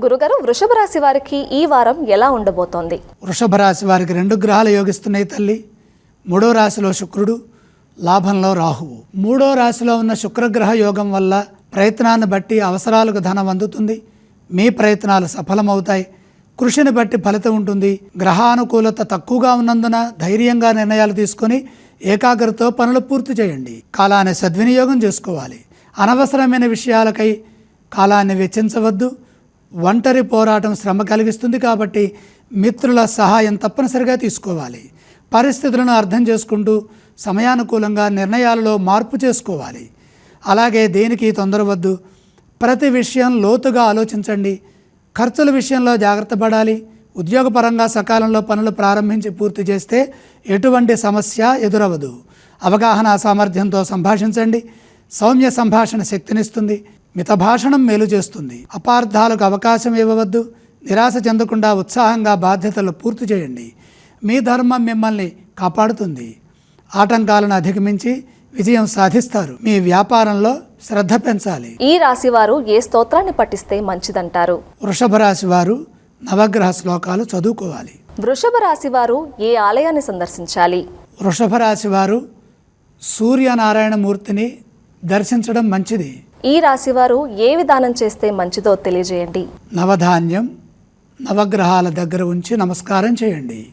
గురుగారు వృషభ రాశి వారికి ఈ వారం ఎలా ఉండబోతోంది? వృషభ రాశి వారికి రెండు గ్రహాలు యోగిస్తున్నాయి తల్లి. మూడో రాశిలో శుక్రుడు లాభంలో రాహువు. మూడో రాశిలో ఉన్న శుక్రగ్రహ యోగం వల్ల ప్రయత్నాన్ని బట్టి అవసరాలకు ధనం అందుతుంది. మీ ప్రయత్నాలు సఫలమవుతాయి. కృషిని బట్టి ఫలితం ఉంటుంది. గ్రహానుకూలత తక్కువగా ఉన్నందున ధైర్యంగా నిర్ణయాలు తీసుకొని ఏకాగ్రతతో పనులు పూర్తి చేయండి. కాలాన్ని సద్వినియోగం చేసుకోవాలి. అనవసరమైన విషయాలకై కాలాన్ని వెచ్చించవద్దు. ఒంటరి పోరాటం శ్రమ కలిగిస్తుంది కాబట్టి మిత్రుల సహాయం తప్పనిసరిగా తీసుకోవాలి. పరిస్థితులను అర్థం చేసుకుంటూ సమయానుకూలంగా నిర్ణయాలలో మార్పు చేసుకోవాలి. అలాగే దేనికి తొందరవద్దు ప్రతి విషయం లోతుగా ఆలోచించండి ఖర్చుల విషయంలో జాగ్రత్త పడాలి ఉద్యోగపరంగా సకాలంలో పనులు ప్రారంభించి పూర్తి చేస్తే ఎటువంటి సమస్య ఎదురవదు. అవగాహన సామర్థ్యంతో సంభాషించండి సౌమ్య సంభాషణ శక్తినిస్తుంది. మితభాషణం మేలు చేస్తుంది. అపార్థాలకు అవకాశం ఇవ్వవద్దు. నిరాశ చెందకుండా ఉత్సాహంగా బాధ్యతలు పూర్తి చేయండి. మీ ధర్మం మిమ్మల్ని కాపాడుతుంది. ఆటంకాలను అధిగమించి విజయం సాధిస్తారు. మీ వ్యాపారంలో శ్రద్ధ పెంచాలి. ఈ రాశి వారు ఏ స్తోత్రాన్ని పఠిస్తే మంచిదంటారు? వృషభ రాశి వారు నవగ్రహ శ్లోకాలు చదువుకోవాలి. వృషభ రాశి వారు ఏ ఆలయాన్ని సందర్శించాలి? వృషభ రాశి వారు సూర్యనారాయణమూర్తిని దర్శించడం మంచిది. ఈ రాశివారు ఏ విధానం చేస్తే మంచిదో తెలియజేయండి. నవధాన్యం నవగ్రహాల దగ్గర ఉంచి నమస్కారం చేయండి.